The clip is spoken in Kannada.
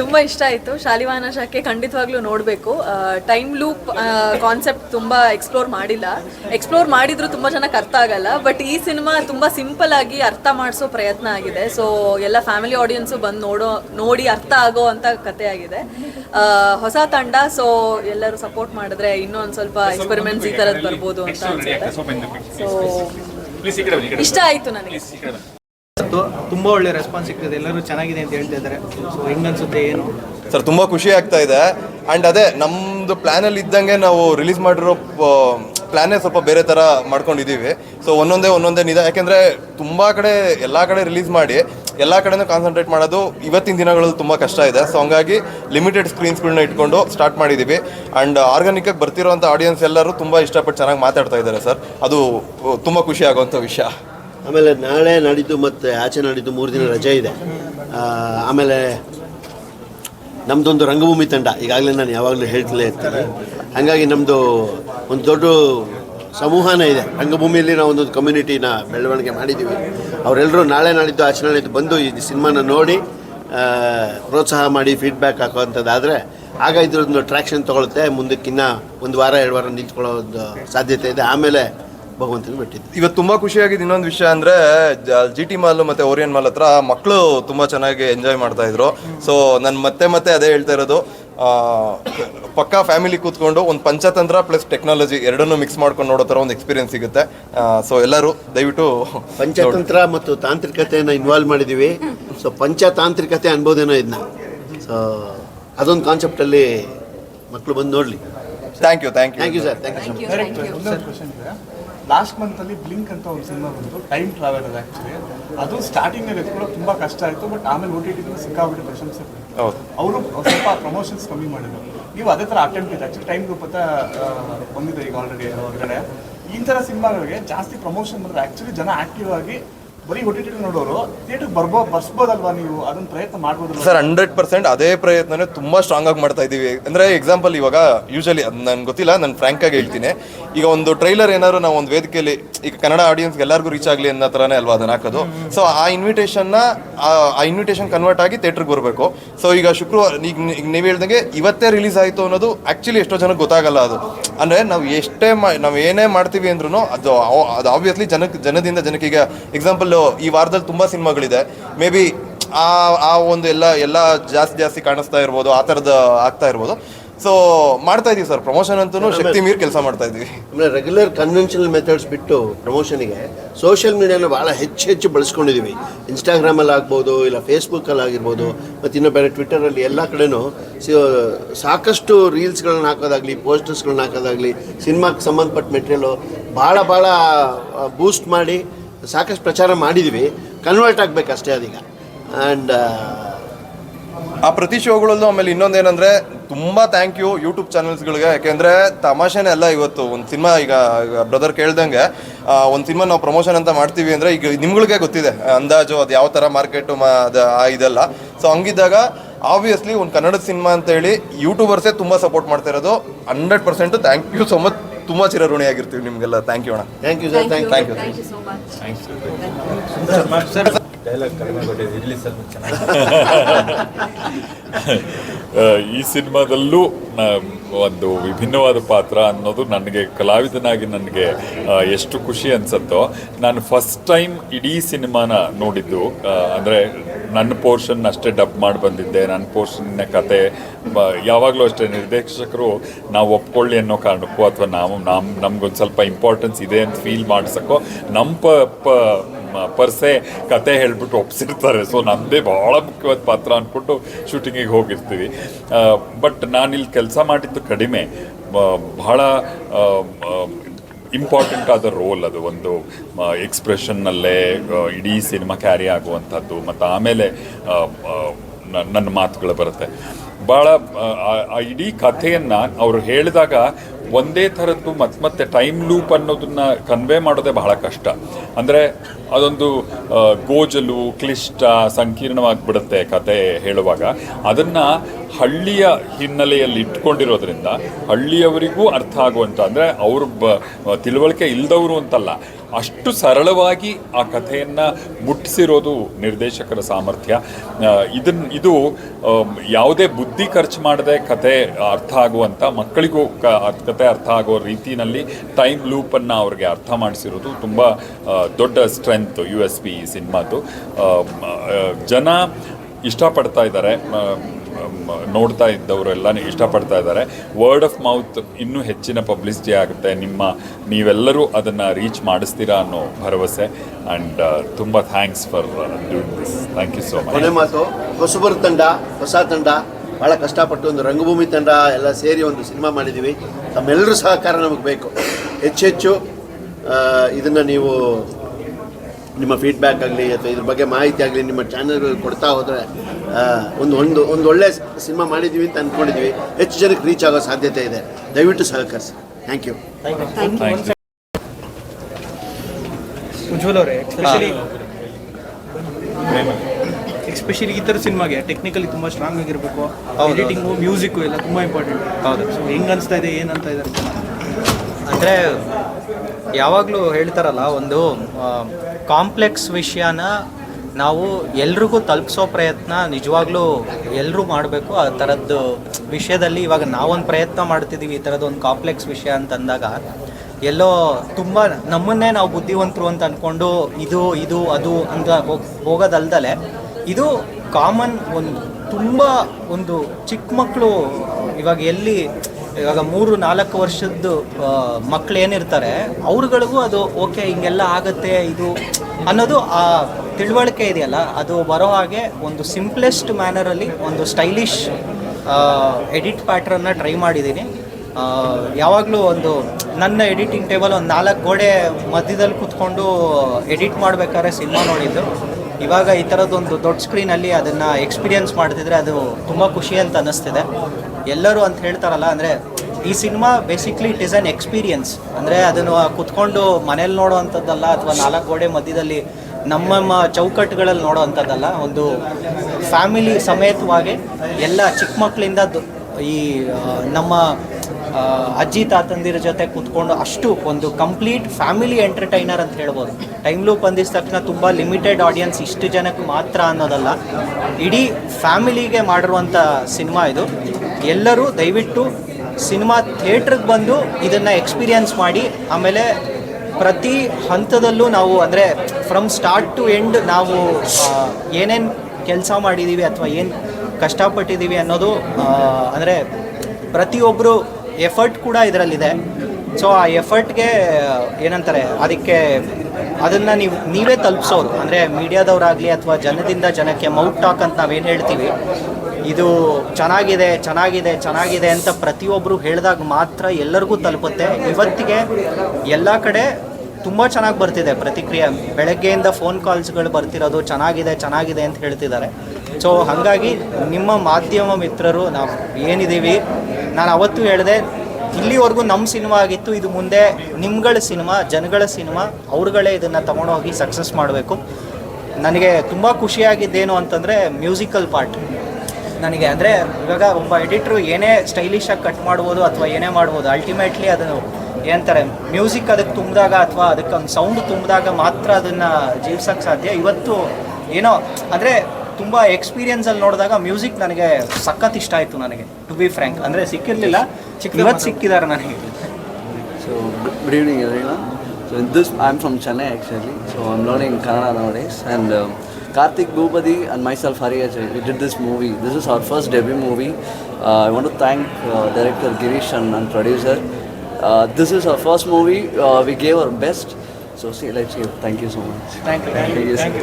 ತುಂಬ ಇಷ್ಟ ಆಯಿತು. ಶಾಲಿವಾಹನ ಶಾಖೆ ಖಂಡಿತವಾಗ್ಲೂ ನೋಡಬೇಕು. ಟೈಮ್ ಲೂಪ್ ಕಾನ್ಸೆಪ್ಟ್ ತುಂಬ ಎಕ್ಸ್ಪ್ಲೋರ್ ಮಾಡಿಲ್ಲ. ಎಕ್ಸ್ಪ್ಲೋರ್ ಮಾಡಿದ್ರು ತುಂಬ ಜನಕ್ಕೆ ಅರ್ಥ ಆಗಲ್ಲ ಬಟ್ ಈ ಸಿನಿಮಾ ತುಂಬ ಸಿಂಪಲ್ ಆಗಿ ಅರ್ಥ ಮಾಡಿಸೋ ಪ್ರಯತ್ನ ಆಗಿದೆ. ಸೊ ಎಲ್ಲ ಫ್ಯಾಮಿಲಿ ಆಡಿಯನ್ಸು ಬಂದು ನೋಡೋ ನೋಡಿ ಅರ್ಥ ಆಗೋ ಅಂತ ಕತೆ ಆಗಿದೆ. ಹೊಸ ತಂಡ ಸೊ ಎಲ್ಲರೂ ಸಪೋರ್ಟ್ ಮಾಡಿದ್ರೆ ಇನ್ನೂ ಒಂದು ಸ್ವಲ್ಪ ಎಕ್ಸ್ಪೆರಿಮೆಂಟ್ಸ್ ಈ ಥರದ್ದು ಬರ್ಬೋದು ಅಂತ ಅನ್ಸುತ್ತೆ. ಸೊ ಇಷ್ಟ ಆಯಿತು ನನಗೆ. ಇವತ್ತು ತುಂಬ ಒಳ್ಳೆ ರೆಸ್ಪಾನ್ಸ್ ಸಿಕ್ಕಿದೆ. ಎಲ್ಲರೂ ಚೆನ್ನಾಗಿದೆ ಅಂತ ಹೇಳ್ತಾ ಇದ್ದಾರೆ. ಸೊ ಹೆಂಗನ್ಸುತ್ತೆ ಏನು? ಸರ್ ತುಂಬ ಖುಷಿ ಆಗ್ತಾ ಇದೆ. ಅಂಡ್ ಅದೇ ನಮ್ಮದು ಪ್ಲ್ಯಾನಲ್ಲಿ ಇದ್ದಂಗೆ ನಾವು ರಿಲೀಸ್ ಮಾಡಿರೋ ಪ್ಲ್ಯಾನೇ ಸ್ವಲ್ಪ ಬೇರೆ ಥರ ಮಾಡ್ಕೊಂಡಿದ್ದೀವಿ. ಸೊ ಒಂದೊಂದೇ ಒಂದೊಂದೇ ನಿಧ ಯಾಕೆಂದರೆ ತುಂಬ ಕಡೆ, ಎಲ್ಲ ಕಡೆ ರಿಲೀಸ್ ಮಾಡಿ, ಎಲ್ಲ ಕಡೆನೂ ಕಾನ್ಸಂಟ್ರೇಟ್ ಮಾಡೋದು ಇವತ್ತಿನ ದಿನಗಳಲ್ಲಿ ತುಂಬ ಕಷ್ಟ ಇದೆ. ಸೊ ಹಂಗಾಗಿ ಲಿಮಿಟೆಡ್ ಸ್ಕ್ರೀನ್ಸ್ಗಳನ್ನ ಇಟ್ಕೊಂಡು ಸ್ಟಾರ್ಟ್ ಮಾಡಿದ್ದೀವಿ. ಆ್ಯಂಡ್ ಆರ್ಗಾನಿಕಾಗಿ ಬರ್ತಿರೋಂಥ ಆಡಿಯನ್ಸ್ ಎಲ್ಲರೂ ತುಂಬ ಇಷ್ಟಪಟ್ಟು ಚೆನ್ನಾಗಿ ಮಾತಾಡ್ತಾ ಇದ್ದಾರೆ ಸರ್ ಅದು ತುಂಬ ಖುಷಿ ಆಗುವಂಥ ವಿಷಯ. ಆಮೇಲೆ ನಾಳೆ ನಾಡಿದ್ದು ಮತ್ತು ಆಚೆ ನಾಡಿದ್ದು ಮೂರು ದಿನ ರಜೆ ಇದೆ. ಆಮೇಲೆ ನಮ್ಮದೊಂದು ರಂಗಭೂಮಿ ತಂಡ, ಈಗಾಗಲೇ ನಾನು ಯಾವಾಗಲೂ ಹೇಳ್ತಲೇ ಇರ್ತೀನಿ. ಹಾಗಾಗಿ ನಮ್ಮದು ಒಂದು ದೊಡ್ಡ ಸಮೂಹನೇ ಇದೆ. ರಂಗಭೂಮಿಯಲ್ಲಿ ನಾವು ಒಂದೊಂದು ಕಮ್ಯುನಿಟಿನ ಬೆಳವಣಿಗೆ ಮಾಡಿದ್ದೀವಿ. ಅವರೆಲ್ಲರೂ ನಾಳೆ ನಾಡಿದ್ದು, ಆಚೆ ನಾಡಿದ್ದು ಬಂದು ಈ ಸಿನಿಮಾನ ನೋಡಿ ಪ್ರೋತ್ಸಾಹ ಮಾಡಿ ಫೀಡ್ಬ್ಯಾಕ್ ಹಾಕುವಂಥದ್ದಾದರೆ ಆಗ ಇದ್ರದ್ದು ಟ್ರ್ಯಾಕ್ಷನ್ ತೊಗೊಳುತ್ತೆ. ಮುಂದಕ್ಕಿನ್ನ ಒಂದು ವಾರ, ಎರಡು ವಾರ ನಿಂತ್ಕೊಳ್ಳೋ ಒಂದು ಸಾಧ್ಯತೆ ಇದೆ. ಆಮೇಲೆ ಭಗವಂತನಿಗೆ ಬಿಟ್ಟಿದ್ದೆ. ಇವತ್ತು ತುಂಬಾ ಖುಷಿಯಾಗಿದ್ದು ಇನ್ನೊಂದು ವಿಷಯ ಅಂದ್ರೆ ಜಿ ಟಿ ಮಾಲ್ ಮತ್ತೆ ಓರಿಯನ್ ಮಾಲ್ ಹತ್ರ ಮಕ್ಕಳು ತುಂಬಾ ಚೆನ್ನಾಗಿ ಎಂಜಾಯ್ ಮಾಡ್ತಾ ಇದ್ರು. ಸೊ ನಾನು ಮತ್ತೆ ಮತ್ತೆ ಅದೇ ಹೇಳ್ತಾ ಇರೋದು ಆ, ಪಕ್ಕಾ ಫ್ಯಾಮಿಲಿ ಕೂತ್ಕೊಂಡು ಒಂದು ಪಂಚತಂತ್ರ ಪ್ಲಸ್ ಟೆಕ್ನಾಲಜಿ ಎರಡನ್ನೂ ಮಿಕ್ಸ್ ಮಾಡ್ಕೊಂಡು ನೋಡೋ ಥರ ಒಂದು ಎಕ್ಸ್ಪೀರಿಯನ್ಸ್ ಸಿಗುತ್ತೆ. ಸೊ ಎಲ್ಲರೂ ದಯವಿಟ್ಟು ಪಂಚತಂತ್ರ ಮತ್ತು ತಾಂತ್ರಿಕತೆಯನ್ನು ಇನ್ವಾಲ್ವ್ ಮಾಡಿದ್ದೀವಿ ಸೊ ಪಂಚತಾಂತ್ರಿಕತೆ ಅನ್ಬೋದೇನೋ ಇದನ್ನ ಸೊ ಅದೊಂದು ಕಾನ್ಸೆಪ್ಟಲ್ಲಿ ಮಕ್ಕಳು ಬಂದು ನೋಡಲಿ. Thank you thank thank you you sir thank you last month ಅಲ್ಲಿ ಬ್ಲಿಂಕ್ ಅಂತ ಒಂದು ಸಿನಿಮಾ ಬಂತು. ಟೈಮ್ ಟ್ರಾವೆಲ್ ಅದು ಆಕ್ಚುಲಿ ಅದು ಸ್ಟಾರ್ಟಿಂಗ್ ಅಲ್ಲಿ ಎತ್ಕೊಳ್ಳೋಕೆ ತುಂಬಾ ಕಷ್ಟ ಆಯ್ತು ಬಟ್ ಆಮೇಲೆ ಓ ಟಿ ಟಿ ಸಿಕ್ಕಾಬಿಟ್ಟು ಪ್ರಶಂಸೆ ಅವರು ಸ್ವಲ್ಪ ಪ್ರಮೋಷನ್ಸ್ ಕಮ್ಮಿ ಮಾಡಿದ್ರು. ನೀವು ಅದೇ ಥರ ಅಟೆಂಪ್ಟ್ ಇದೆ ಆ್ಯಕ್ಚುಲಿ ಟೈಮ್ ಗ್ರೂಪ್ ಅಂತ ಬಂದಿದೆ ಈಗ ಆಲ್ರೆಡಿ ಹೊರಗಡೆ. ಈ ಥರ ಸಿನಿಮಾಗಳಿಗೆ ಜಾಸ್ತಿ ಪ್ರಮೋಷನ್ ಮಾಡಿದ್ರೆ ಆ್ಯಕ್ಚುಲಿ ಜನ ಆಕ್ಟಿವ್ ಆಗಿ ಸರ್ ಹಂಡ್ರೆಡ್ ಪರ್ಸೆಂಟ್ ಅದೇ ಪ್ರಯತ್ನನೇ ತುಂಬಾ ಸ್ಟ್ರಾಂಗ್ ಆಗಿ ಮಾಡ್ತಾ ಇದ್ದೀವಿ. ಅಂದ್ರೆ ಎಕ್ಸಾಂಪಲ್ ಇವಾಗ ಯೂಶಲಿ ನನ್ಗೆ ಗೊತ್ತಿಲ್ಲ, ನಾನು ಫ್ರಾಂಕ್ ಆಗಿ ಹೇಳ್ತೀನಿ. ಈಗ ಒಂದು ಟ್ರೈಲರ್ ಏನಾದ್ರು ನಾವು ಒಂದು ವೇದಿಕೆಯಲ್ಲಿ ಈಗ ಕನ್ನಡ ಆಡಿಯನ್ಸ್ ಎಲ್ಲರಿಗೂ ರೀಚ್ ಆಗಲಿ ಅನ್ನೋ ಥರನೇ ಅಲ್ವಾ ಅದನ್ನ ಹಾಕೋದು? ಸೊ ಆ ಇನ್ವಿಟೇಷನ್ನ ಆ ಇನ್ವಿಟೇಷನ್ ಕನ್ವರ್ಟ್ ಆಗಿ ಥಿಯೇಟ್ರಿಗೆ ಬರಬೇಕು. ಸೊ ಈಗ ಶುಕ್ರವಾರ, ಈಗ ನೀವು ಹೇಳ್ದಂಗೆ ಇವತ್ತೇ ರಿಲೀಸ್ ಆಯಿತು ಅನ್ನೋದು ಆ್ಯಕ್ಚುಲಿ ಎಷ್ಟೋ ಜನಕ್ಕೆ ಗೊತ್ತಾಗಲ್ಲ ಅದು. ಅಂದರೆ ನಾವು ಎಷ್ಟೇ ಮಾ, ನಾವು ಏನೇ ಮಾಡ್ತೀವಿ ಅಂದ್ರೂ ಅದು ಅದು ಆಬ್ವಿಯಸ್ಲಿ ಜನಕ್ಕೆ ಜನದಿಂದ ಜನಕ್ಕೆ ಈಗ ಎಕ್ಸಾಂಪಲ್ ಈ ವಾರದಲ್ಲಿ ತುಂಬ ಸಿನಿಮಾಗಳಿದೆ. ಮೇ ಬಿ ಆ ಆ ಒಂದು ಎಲ್ಲ ಎಲ್ಲ ಜಾಸ್ತಿ ಜಾಸ್ತಿ ಕಾಣಿಸ್ತಾ ಇರ್ಬೋದು ಆ ಥರದ ಆಗ್ತಾ ಇರ್ಬೋದು. ಸೊ ಮಾಡ್ತಾ ಇದೀವಿ ಸರ್ ಪ್ರಮೋಷನ್ ಅಂತೂ ಶಕ್ತಿ ಮೀರಿ ಕೆಲಸ ಮಾಡ್ತಾ ಇದೀವಿ. ಆಮೇಲೆ ರೆಗ್ಯುಲರ್ ಕನ್ವೆನ್ಷನಲ್ ಮೆಥಡ್ಸ್ ಬಿಟ್ಟು ಪ್ರಮೋಷನಿಗೆ ಸೋಷಿಯಲ್ ಮೀಡಿಯಾನ ಭಾಳ ಹೆಚ್ಚು ಹೆಚ್ಚು ಬಳಸ್ಕೊಂಡಿದ್ದೀವಿ ಇನ್ಸ್ಟಾಗ್ರಾಮಲ್ಲಿ ಆಗ್ಬೋದು ಇಲ್ಲ ಫೇಸ್ಬುಕ್ಕಲ್ಲಿ ಆಗಿರ್ಬೋದು ಮತ್ತು ಇನ್ನೂ ಬೇರೆ ಟ್ವಿಟ್ಟರಲ್ಲಿ ಎಲ್ಲ ಕಡೆನೂ ಸಾಕಷ್ಟು ರೀಲ್ಸ್ಗಳನ್ನ ಹಾಕೋದಾಗಲಿ ಪೋಸ್ಟರ್ಸ್ಗಳನ್ನ ಹಾಕೋದಾಗಲಿ ಸಿನಿಮಾಕ್ಕೆ ಸಂಬಂಧಪಟ್ಟ ಮೆಟೀರಿಯಲು ಭಾಳ ಭಾಳ ಬೂಸ್ಟ್ ಮಾಡಿ ಸಾಕಷ್ಟು ಪ್ರಚಾರ ಮಾಡಿದ್ವಿ. ಕನ್ವರ್ಟ್ ಆಗಬೇಕಷ್ಟೇ ಅದೀಗ. ಆ್ಯಂಡ್ ಆ ಪ್ರತಿ ಶೋಗಳಲ್ಲೂ ಆಮೇಲೆ ಇನ್ನೊಂದೇನಂದ್ರೆ ತುಂಬಾ ಥ್ಯಾಂಕ್ ಯು ಯೂಟ್ಯೂಬ್ ಚಾನಲ್ಸ್ಗಳಿಗೆ ಯಾಕೆಂದ್ರೆ ತಮಾಷೆನೇ ಅಲ್ಲ ಇವತ್ತು. ಒಂದು ಸಿನಿಮಾ ಈಗ ಬ್ರದರ್ ಕೇಳ್ದಂಗೆ ಒಂದು ಸಿನಿಮಾ ನಾವು ಪ್ರಮೋಷನ್ ಅಂತ ಮಾಡ್ತೀವಿ ಅಂದ್ರೆ ಈಗ ನಿಮ್ಗಳಿಗೆ ಗೊತ್ತಿದೆ. ಅಂದಾಜು ಅದು ಯಾವ ಥರ ಮಾರ್ಕೆಟು ಮಾ, ಅದು ಇದೆಲ್ಲ. ಸೊ ಹಂಗಿದ್ದಾಗ ಆಬ್ವಿಯಸ್ಲಿ ಒಂದು ಕನ್ನಡ ಸಿನಿಮಾ ಅಂತ ಹೇಳಿ ಯೂಟ್ಯೂಬರ್ಸೇ ತುಂಬ ಸಪೋರ್ಟ್ ಮಾಡ್ತಾ ಇರೋದು. Hundred percent thank you so much ತುಂಬ ಚಿರಋಣಿಯಾಗಿರ್ತೀವಿ ನಿಮಗೆಲ್ಲ. ಥ್ಯಾಂಕ್ ಯು ಅಣ್ಣ. Thank you sir thank thank you thank you so much ಆ, ಈ ಸಿನಿಮಾದಲ್ಲೂ ಒಂದು ವಿಭಿನ್ನವಾದ ಪಾತ್ರ ಅನ್ನೋದು ನನಗೆ ಕಲಾವಿದನಾಗಿ ನನಗೆ ಎಷ್ಟು ಖುಷಿ ಅನಿಸುತ್ತೋ, ನಾನು ಫಸ್ಟ್ ಟೈಮ್ ಇಡೀ ಸಿನಿಮಾನ ನೋಡಿದ್ದು ಅಂದರೆ ನನ್ನ ಪೋರ್ಷನ್ ಅಷ್ಟೇ ಡಬ್ ಮಾಡಿ ಬಂದಿದ್ದೆ, ನನ್ನ ಪೋರ್ಷನ್ನ ಕತೆ ಯಾವಾಗಲೂ ಅಷ್ಟೇ. ನಿರ್ದೇಶಕರು ನಾವು ಒಪ್ಕೊಳ್ಳಿ ಅನ್ನೋ ಕಾರಣಕ್ಕೂ ಅಥವಾ ನಾವು ನಮ್ಮ ನಮ್ಗೊಂದು ಸ್ವಲ್ಪ ಇಂಪಾರ್ಟೆನ್ಸ್ ಇದೆ ಅಂತ ಫೀಲ್ ಮಾಡಿಸೋಕ್ಕೋ ನಮ್ಮ ಪ ಪರ್ಸೆ ಕತೆ ಹೇಳ್ಬಿಟ್ಟು ಒಪ್ಸಿರ್ತಾರೆ. ಸೊ ನಮ್ಮದೇ ಭಾಳ ಮುಖ್ಯವಾದ ಪಾತ್ರ ಅಂದ್ಬಿಟ್ಟು ಶೂಟಿಂಗಿಗೆ ಹೋಗಿರ್ತೀವಿ. ಬಟ್ ನಾನಿಲ್ಲಿ ಕೆಲಸ ಮಾಡಿದ್ದು ಕಡಿಮೆ. ಬಹಳ ಇಂಪಾರ್ಟೆಂಟ್ ಆದ ರೋಲ್ ಅದು. ಒಂದು ಎಕ್ಸ್ಪ್ರೆಷನ್ನಲ್ಲೇ ಇಡೀ ಸಿನಿಮಾ ಕ್ಯಾರಿ ಆಗುವಂಥದ್ದು, ಮತ್ತು ಆಮೇಲೆ ನನ್ನ ಮಾತುಗಳು ಬರುತ್ತೆ. ಭಾಳ ಆ ಇಡೀ ಕಥೆಯನ್ನು ಅವರು ಹೇಳಿದಾಗ ಒಂದೇ ಥರದ್ದು ಮತ್ತೆ ಮತ್ತೆ ಟೈಮ್ ಲೂಪ್ ಅನ್ನೋದನ್ನ ಕನ್ವೆ ಮಾಡೋದೇ ಬಹಳ ಕಷ್ಟ. ಅಂದರೆ ಅದೊಂದು ಗೋಜಲು, ಕ್ಲಿಷ್ಟ, ಸಂಕೀರ್ಣವಾಗಿಬಿಡುತ್ತೆ ಕತೆ ಹೇಳುವಾಗ. ಅದನ್ನು ಹಳ್ಳಿಯ ಹಿನ್ನೆಲೆಯಲ್ಲಿ ಇಟ್ಕೊಂಡಿರೋದ್ರಿಂದ ಹಳ್ಳಿಯವರಿಗೂ ಅರ್ಥ ಆಗುವಂಥ ಅಂದರೆ ಅವರು ಬ, ತಿಳುವಳಿಕೆ ಇಲ್ದವರು ಅಂತಲ್ಲ, ಅಷ್ಟು ಸರಳವಾಗಿ ಆ ಕಥೆಯನ್ನು ಮುಟ್ಟಿಸಿರೋದು ನಿರ್ದೇಶಕರ ಸಾಮರ್ಥ್ಯ. ಇದನ್ನು ಇದನ್, ಇದು ಯಾವುದೇ ಬುದ್ಧಿ ಖರ್ಚು ಮಾಡದೆ ಕತೆ ಅರ್ಥ ಆಗುವಂಥ ಮಕ್ಕಳಿಗೂ ಕ ಅರ್ಥ- ಕತೆ ಅರ್ಥ ಆಗೋ ರೀತಿಯಲ್ಲಿ ಟೈಮ್ ಲೂಪನ್ನು ಅವ್ರಿಗೆ ಅರ್ಥ ಮಾಡಿಸಿರೋದು ತುಂಬ ದೊಡ್ಡ ಸ್ಟ್ರೆಂತ್ ಯು ಎಸ್ ಪಿ ಈ ಸಿನಿಮಾದು. ಜನ ಇಷ್ಟಪಡ್ತಾ ಇದ್ದಾರೆ. ನೋಡ್ತಾ ಇದ್ದವರೆಲ್ಲ ಇಷ್ಟಪಡ್ತಾ ಇದ್ದಾರೆ. ವರ್ಡ್ ಆಫ್ ಮೌತ್ ಇನ್ನೂ ಹೆಚ್ಚಿನ ಪಬ್ಲಿಸಿಟಿ ಆಗುತ್ತೆ. ನಿಮ್ಮ, ನೀವೆಲ್ಲರೂ ಅದನ್ನು ರೀಚ್ ಮಾಡಿಸ್ತೀರಾ ಅನ್ನೋ ಭರವಸೆ. ಆ್ಯಂಡ್ ತುಂಬ thanks for doing this thank you so much ಹೊಸಬರ ತಂಡ, ಹೊಸ ತಂಡ. ಭಾಳ ಕಷ್ಟಪಟ್ಟು ಒಂದು ರಂಗಭೂಮಿ ತಂಡ ಎಲ್ಲ ಸೇರಿ ಒಂದು ಸಿನಿಮಾ ಮಾಡಿದ್ದೀವಿ. ತಮ್ಮೆಲ್ಲರೂ ಸಹಕಾರ ನಮಗೆ ಬೇಕು. ಹೆಚ್ಚೆಚ್ಚು ಇದನ್ನು ನೀವು ನಿಮ್ಮ ಫೀಡ್ಬ್ಯಾಕ್ ಆಗಲಿ ಅಥವಾ ಇದ್ರ ಬಗ್ಗೆ ಮಾಹಿತಿ ಆಗಲಿ ನಿಮ್ಮ ಚಾನಲ್ಗಳು ಕೊಡ್ತಾ ಹೋದರೆ ಒಂದು ಒಂದು ಒಂದು ಒಳ್ಳೆ ಸಿನಿಮಾ ಮಾಡಿದ್ದೀವಿ ಅಂತ ಅಂದ್ಕೊಂಡಿದ್ದೀವಿ ಹೆಚ್ಚು ಜನಕ್ಕೆ ರೀಚ್ ಆಗೋ ಸಾಧ್ಯತೆ ಇದೆ. ದಯವಿಟ್ಟು ಸಹಕರಿಸಿ. Thank you thank you Ujwal ಅವರೇ ಎಕ್ಸ್ಪೆಷಲಿ ಈ ಥರ ಸಿನಿಮಾಗೆ ಟೆಕ್ನಿಕಲಿ ತುಂಬ ಸ್ಟ್ರಾಂಗ್ ಆಗಿರಬೇಕು. ಎಡಿಟಿಂಗು ಮ್ಯೂಸಿಕ್ಕು ಎಲ್ಲ ತುಂಬ ಇಂಪಾರ್ಟೆಂಟ್ ಹೌದು. ಸೊ ಹೆಂಗೆ ಅನಿಸ್ತಾ ಇದೆ ಏನಂತ ಇದ್ದಾರೆ ಅಂದರೆ ಯಾವಾಗಲೂ ಹೇಳ್ತಾರಲ್ಲ ಒಂದು ಕಾಂಪ್ಲೆಕ್ಸ್ ವಿಷಯನ ನಾವು ಎಲ್ರಿಗೂ ತಲುಪಿಸೋ ಪ್ರಯತ್ನ ನಿಜವಾಗ್ಲೂ ಎಲ್ಲರೂ ಮಾಡಬೇಕು. ಆ ಥರದ್ದು ವಿಷಯದಲ್ಲಿ ಇವಾಗ ನಾವೊಂದು ಪ್ರಯತ್ನ ಮಾಡ್ತಿದ್ದೀವಿ ಈ ಥರದ್ದು ಒಂದು ಕಾಂಪ್ಲೆಕ್ಸ್ ವಿಷಯ ಅಂತಂದಾಗ ಎಲ್ಲೋ ತುಂಬ ನಮ್ಮನ್ನೇ ನಾವು ಬುದ್ಧಿವಂತರು ಅಂತ ಅಂದ್ಕೊಂಡು ಇದು ಇದು ಅದು ಅಂತ ಹೋಗ್ ಹೋಗೋದಲ್ದಲೆ ಇದು ಕಾಮನ್ ಒಂದು, ತುಂಬ ಒಂದು ಚಿಕ್ಕ ಮಕ್ಕಳು ಇವಾಗ ಎಲ್ಲಿ, ಇವಾಗ ಮೂರು, ನಾಲ್ಕು ವರ್ಷದ್ದು ಮಕ್ಕಳು ಏನಿರ್ತಾರೆ, ಅವ್ರುಗಳಿಗೂ ಅದು ಓಕೆ ಹಿಂಗೆಲ್ಲ ಆಗುತ್ತೆ, ಇದು ಅನ್ನೋದು ಆ ತಿಳುವಳಿಕೆ ಇದೆಯಲ್ಲ, ಅದು ಬರೋ ಹಾಗೆ ಒಂದು ಸಿಂಪ್ಲೆಸ್ಟ್ ಮ್ಯಾನರಲ್ಲಿ ಒಂದು ಸ್ಟೈಲಿಶ್ ಎಡಿಟ್ ಪ್ಯಾಟ್ರನ್ನ ಟ್ರೈ ಮಾಡಿದ್ದೀನಿ ಯಾವಾಗಲೂ ಒಂದು, ನನ್ನ ಎಡಿಟಿಂಗ್ ಟೇಬಲ್ ಒಂದು ನಾಲ್ಕು ಗೋಡೆ ಮಧ್ಯದಲ್ಲಿ ಕೂತ್ಕೊಂಡು ಎಡಿಟ್ ಮಾಡಬೇಕಾದ್ರೆ ಸಿನಿಮಾ ನೋಡಿದ್ದು. ಇವಾಗ ಈ ಥರದ್ದೊಂದು ದೊಡ್ಡ ಸ್ಕ್ರೀನಲ್ಲಿ ಅದನ್ನು ಎಕ್ಸ್ಪೀರಿಯನ್ಸ್ ಮಾಡ್ತಿದ್ರೆ ಅದು ತುಂಬ ಖುಷಿ ಅಂತ ಅನ್ನಿಸ್ತಿದೆ. ಎಲ್ಲರೂ ಅಂತ ಹೇಳ್ತಾರಲ್ಲ, ಅಂದರೆ ಈ cinema basically it is an experience ಅಂದರೆ ಅದನ್ನು ಕುತ್ಕೊಂಡು ಮನೇಲಿ ನೋಡೋ ಅಂಥದ್ದಲ್ಲ ಅಥವಾ ನಾಲ್ಕು ಗೋಡೆ ಮಧ್ಯದಲ್ಲಿ ನಮ್ಮ ಚೌಕಟ್ಟುಗಳಲ್ಲಿ ನೋಡೋ ಅಂಥದ್ದಲ್ಲ ಒಂದು ಫ್ಯಾಮಿಲಿ ಸಮೇತವಾಗಿ ಎಲ್ಲ ಚಿಕ್ಕ ಮಕ್ಕಳಿಂದ ಈ ನಮ್ಮ ಅಜ್ಜಿ ತಾತಂದಿರ ಜೊತೆ ಕೂತ್ಕೊಂಡು ಅಷ್ಟು ಒಂದು ಕಂಪ್ಲೀಟ್ ಫ್ಯಾಮಿಲಿ ಎಂಟರ್ಟೈನರ್ ಅಂತ ಹೇಳ್ಬೋದು. ಟೈಮ್ ಲೂಪ್ ಬಂದಿದ ತಕ್ಷಣ ತುಂಬ ಲಿಮಿಟೆಡ್ ಆಡಿಯನ್ಸ್ ಇಷ್ಟು ಜನಕ್ಕೆ ಮಾತ್ರ ಅನ್ನೋದಲ್ಲ. ಇಡೀ ಫ್ಯಾಮಿಲಿಗೆ ಮಾಡಿರುವಂಥ ಸಿನಿಮಾ ಇದು. ಎಲ್ಲರೂ ದಯವಿಟ್ಟು ಸಿನಿಮಾ ಥಿಯೇಟ್ರಿಗೆ ಬಂದು ಇದನ್ನು ಎಕ್ಸ್ಪೀರಿಯನ್ಸ್ ಮಾಡಿ, ಆಮೇಲೆ ಪ್ರತಿ ಹಂತದಲ್ಲೂ ನಾವು ಅಂದರೆ ಫ್ರಮ್ ಸ್ಟಾರ್ಟ್ ಟು ಎಂಡ್ ನಾವು ಏನೇನು ಕೆಲಸ ಮಾಡಿದ್ದೀವಿ ಅಥವಾ ಏನು ಕಷ್ಟಪಟ್ಟಿದ್ದೀವಿ ಅನ್ನೋದು ಅಂದರೆ ಪ್ರತಿಯೊಬ್ಬರು ಎಫರ್ಟ್ ಕೂಡ ಇದರಲ್ಲಿದೆ. ಸೊ ಆ ಎಫರ್ಟ್ಗೆ, ಏನಂತಾರೆ, ಅದಕ್ಕೆ, ಅದನ್ನು ನೀವು, ನೀವೇ ತಲುಪಿಸೋರು ಅಂದರೆ ಮೀಡಿಯಾದವರಾಗಲಿ ಅಥವಾ ಜನದಿಂದ ಜನಕ್ಕೆ ಮೌಟ್ ಟಾಕ್ ಅಂತ ನಾವೇನು ಹೇಳ್ತೀವಿ, ಇದು ಚೆನ್ನಾಗಿದೆ ಚೆನ್ನಾಗಿದೆ ಚೆನ್ನಾಗಿದೆ ಅಂತ ಪ್ರತಿಯೊಬ್ಬರು ಹೇಳಿದಾಗ ಮಾತ್ರ ಎಲ್ಲರಿಗೂ ತಲುಪುತ್ತೆ. ಇವತ್ತಿಗೆ ಎಲ್ಲ ಕಡೆ ತುಂಬ ಚೆನ್ನಾಗಿ ಬರ್ತಿದೆ ಪ್ರತಿಕ್ರಿಯೆ. ಬೆಳಗ್ಗೆಯಿಂದ ಫೋನ್ ಕಾಲ್ಸ್ಗಳು ಬರ್ತಿರೋದು, ಚೆನ್ನಾಗಿದೆ ಚೆನ್ನಾಗಿದೆ ಅಂತ ಹೇಳ್ತಿದ್ದಾರೆ. ಸೊ ಹಾಗಾಗಿ ನಿಮ್ಮ ಮಾಧ್ಯಮ ಮಿತ್ರರು ನಾವು ಏನಿದ್ದೀವಿ? ನಾನು ಅವತ್ತು ಹೇಳಿದೆ, ಇಲ್ಲಿವರೆಗೂ ನಮ್ಮ ಸಿನಿಮಾ ಆಗಿತ್ತು, ಇದು ಮುಂದೆ ನಿಮ್ಗಳ ಸಿನಿಮಾ, ಜನಗಳ ಸಿನಿಮಾ, ಅವ್ರುಗಳೇ ಇದನ್ನು ತಗೊಂಡೋಗಿ ಸಕ್ಸಸ್ ಮಾಡಬೇಕು. ನನಗೆ ತುಂಬ ಖುಷಿಯಾಗಿದ್ದೇನು ಅಂತಂದರೆ ಮ್ಯೂಸಿಕಲ್ ಪಾರ್ಟ್ ನನಗೆ ಅಂದರೆ, ಇವಾಗ ಒಬ್ಬ ಎಡಿಟ್ರು ಏನೇ ಸ್ಟೈಲಿಶಾಗಿ ಕಟ್ ಮಾಡ್ಬೋದು ಅಥವಾ ಏನೇ ಮಾಡ್ಬೋದು ಅಲ್ಟಿಮೇಟ್ಲಿ ಅದನ್ನು ಏನಂತಾರೆ ಮ್ಯೂಸಿಕ್ ಅದಕ್ಕೆ ತುಂಬಿದಾಗ ಅಥವಾ ಅದಕ್ಕೆ ಒಂದು ಸೌಂಡ್ ತುಂಬಿದಾಗ ಮಾತ್ರ ಅದನ್ನು ಜೀವಿಸೋಕ್ಕೆ ಸಾಧ್ಯ. ಇವತ್ತು ಏನೋ, ಅಂದರೆ ತುಂಬ ಎಕ್ಸ್ಪೀರಿಯನ್ಸಲ್ಲಿ ನೋಡಿದಾಗ ಮ್ಯೂಸಿಕ್ ನನಗೆ ಸಖತ್ ಇಷ್ಟ ಆಯಿತು ನನಗೆ ಟು ಬಿ ಫ್ರ್ಯಾಂಕ್ ಅಂದರೆ ಸಿಕ್ಕಿರಲಿಲ್ಲ ಚಿಕ್ಕ ಇವತ್ತು ಸಿಕ್ಕಿದ್ದಾರೆ ನನಗೆ. So good evening so this I am from Chennai actually so I am learning Kannada ನೋಡೀಸ್ and Karthik Bhupathi and myself ಹರಿಯಾಜ್ we did this movie this is our first debut movie I want to thank director Girish and ನನ್ನ producer this is our first movie we gave our best so see light thank you so much thank you thank you